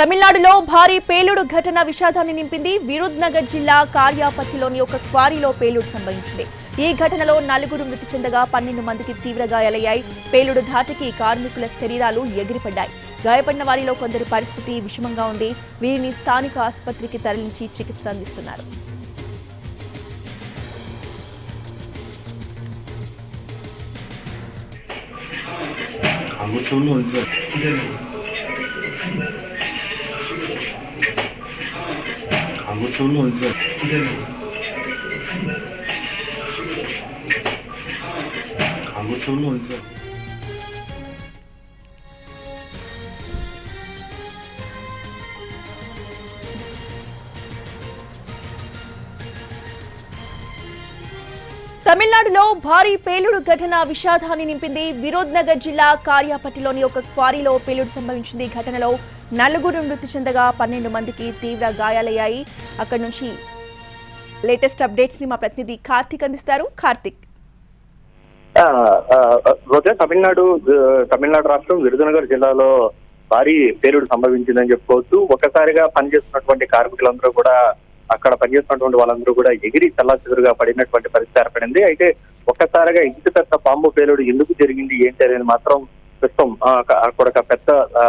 తమిళనాడులో భారీ పేలుడు ఘటన విషాదాన్ని నింపింది విరుద్ నగర్ జిల్లా కార్యాపత్తిలోని ఒక క్వారీలో పేలుడు సంభవించింది. ఈ ఘటనలో నలుగురు మృతి చెందగా పన్నెండు మందికి తీవ్ర గాయాలయ్యాయి. పేలుడు ధాటికి కార్మికుల శరీరాలు ఎగిరిపడ్డాయి. గాయపడిన వారిలో కొందరి పరిస్థితి విషమంగా ఉంది. వీరిని స్థానిక ఆసుపత్రికి తరలించి చికిత్స అందిస్తున్నారు. తమిళనాడులో భారీ పేలుడు ఘటన విషాదాన్ని నింపింది విరోద్నగర్ జిల్లా కార్యాపట్టిలోని ఒక క్వారీలో పేలుడు సంభవించింది ఘటనలో నలుగురు మృతి చెందగా పన్నెండు మందికి తీవ్ర గాయాలయ్యాయి. అక్కడి నుంచి లేటెస్ట్ అప్డేట్స్ని మా ప్రతినిధి కార్తిక్ అందిస్తారు. కార్తిక్. ఆ, రోజా తమిళనాడు తమిళనాడు రాష్ట్రం విరుదనగర్ జిల్లాలో భారీ పేలుడు సంభవించిందని చెప్పుకోవచ్చు. ఒకసారిగా పనిచేస్తున్నటువంటి కార్మికులందరూ కూడా అక్కడ పనిచేస్తున్నటువంటి వాళ్ళందరూ కూడా ఎగిరి చల్లాచెదురుగా పడినటువంటి పరిస్థితి ఏర్పడింది. అయితే ఒక్కసారిగా ఇంత పెద్ద పాంబు పేలుడు ఎందుకు జరిగింది ఏంటి అనేది మాత్రం ప్రస్తుతం ఆ, అక్కడ ఒక పెద్ద ఆ,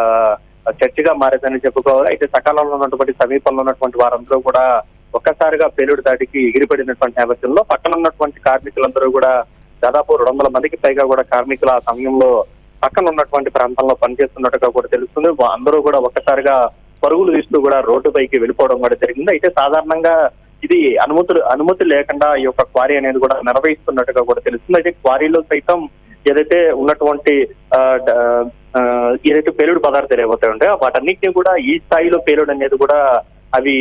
చర్చగా మారేదని చెప్పుకోవాలి. అయితే సకాలంలో ఉన్నటువంటి సమీపంలో ఉన్నటువంటి వారందరూ కూడా ఒక్కసారిగా పేలుడు దాటికి ఎగిరిపడినటువంటి నేపథ్యంలో పక్కన ఉన్నటువంటి కార్మికులందరూ కూడా దాదాపు రెండు వందల మందికి పైగా కూడా కార్మికులు ఆ సమయంలో పక్కన ఉన్నటువంటి ప్రాంతంలో పనిచేస్తున్నట్టుగా కూడా తెలుస్తుంది. అందరూ కూడా ఒక్కసారిగా పరుగులు తీస్తూ కూడా రోడ్డు పైకి వెళ్ళిపోవడం కూడా జరిగింది. అయితే సాధారణంగా ఇది అనుమతులు అనుమతి లేకుండా ఈ యొక్క క్వారీ అనేది కూడా నిర్వహిస్తున్నట్టుగా కూడా తెలుస్తుంది. అయితే క్వారీలో సైతం ఏదైతే ఉన్నటువంటి ఏదైతే పేలుడు పదార్థాలు ఏవైతే ఉంటాయో వాటన్నిటిని కూడా ఈ స్థాయిలో పేలుడు అనేది కూడా అవి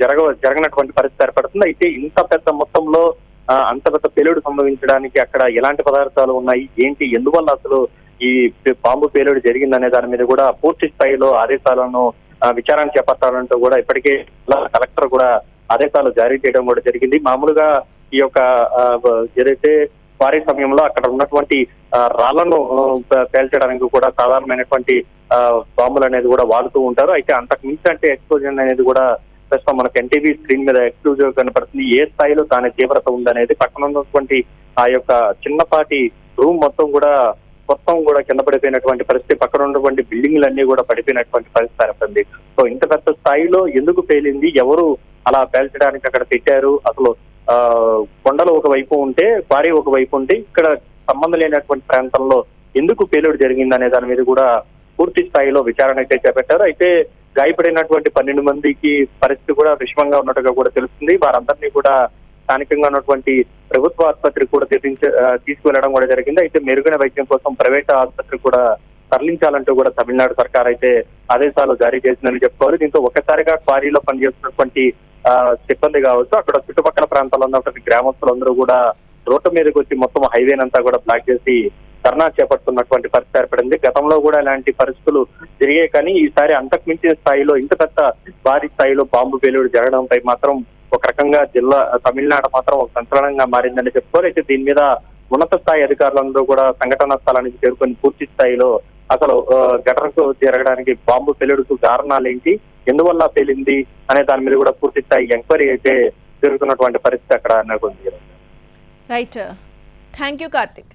జరగ జరగనటువంటి పరిస్థితి ఏర్పడుతుంది. అయితే ఇంత పెద్ద మొత్తంలో ఆ, అంత పెద్ద పేలుడు సంభవించడానికి అక్కడ ఎలాంటి పదార్థాలు ఉన్నాయి? ఏంటి? ఎందువల్ల అసలు ఈ పాంబు బాంబు పేలుడు జరిగిందనే దాని మీద కూడా పూర్తి స్థాయిలో ఆదేశాలను విచారణ చేపట్టాలంటూ కూడా ఇప్పటికే కలెక్టర్ కూడా ఆదేశాలు జారీ చేయడం కూడా జరిగింది. మామూలుగా ఈ యొక్క ఆ, ఏదైతే వారి సమయంలో అక్కడ ఉన్నటువంటి రాళ్ళను పేల్చడానికి కూడా సాధారణమైనటువంటి బాంబులు అనేది కూడా వాడుతూ ఉంటారు. అయితే అంతకు మించి అంటే ఎక్స్ప్లోజన్ అనేది కూడా ప్రస్తుతం మనకు ఎన్టీవీ స్క్రీన్ మీద ఎక్స్క్లూజివ్ కనపడుతుంది. ఏ స్థాయిలో దాని తీవ్రత ఉందనేది పక్కన ఉన్నటువంటి ఆ యొక్క చిన్నపాటి రూమ్ మొత్తం కూడా మొత్తం కూడా కింద పడిపోయినటువంటి పరిస్థితి పక్కన ఉన్నటువంటి బిల్డింగ్లన్నీ కూడా పడిపోయినటువంటి పరిస్థితి ఏర్పడింది సో ఇంత పెద్ద స్థాయిలో ఎందుకు పేలింది? ఎవరు అలా పేల్చడానికి అక్కడ పెట్టారు? అసలు కొండలు ఒకవైపు ఉంటే క్వారీ ఒకవైపు ఉంటే ఇక్కడ సంబంధం లేనటువంటి ప్రాంతంలో ఎందుకు పేలుడు జరిగింది అనే దాని మీద కూడా పూర్తి స్థాయిలో విచారణ అయితే చేపట్టారు. అయితే గాయపడినటువంటి పన్నెండు మందికి పరిస్థితి కూడా విషమంగా ఉన్నట్టుగా కూడా తెలుస్తుంది. వారందరినీ కూడా స్థానికంగా ఉన్నటువంటి ప్రభుత్వ ఆసుపత్రికి కూడా తెప్పించ ఆ, తీసుకువెళ్ళడం కూడా జరిగింది. అయితే మెరుగైన వైద్యం కోసం ప్రైవేట్ ఆసుపత్రికి కూడా తరలించాలంటూ కూడా తమిళనాడు సర్కార్ అయితే ఆదేశాలు జారీ చేసిందని చెప్పుకోవాలి. దీంతో ఒక్కసారిగా క్వారీలో పనిచేస్తున్నటువంటి సిబ్బంది కావచ్చు అక్కడ చుట్టుపక్కల ప్రాంతాల్లో ఉన్నటువంటి గ్రామస్తులందరూ కూడా రోడ్డు మీదకి వచ్చి మొత్తం హైవేనంతా కూడా బ్లాక్ చేసి ధర్నా చేపడుతున్నటువంటి పరిస్థితి ఏర్పడింది. గతంలో కూడా ఇలాంటి పరిస్థితులు జరిగాయి కానీ ఈసారి అంతకు మించిన స్థాయిలో ఇంత పెద్ద భారీ స్థాయిలో బాంబు పేలుడు జరగడంపై మాత్రం ఒక రకంగా జిల్లా తమిళనాడు మాత్రం ఒక సంచలనంగా మారిందని చెప్పుకోవాలి అయితే దీని మీద ఉన్నత స్థాయి అధికారులందరూ కూడా సంఘటనా స్థలానికి చేరుకొని పూర్తి స్థాయిలో అసలు ఘటనకు జరగడానికి బాంబు పేలుడుకు కారణాలు ఏంటి ఎందువల్ల పేలింది అనే దాని మీద కూడా పూర్తి స్థాయి ఎంక్వైరీ అయితే జరుగుతున్నటువంటి పరిస్థితి అక్కడ నెలకొంది. Right thank you Karthik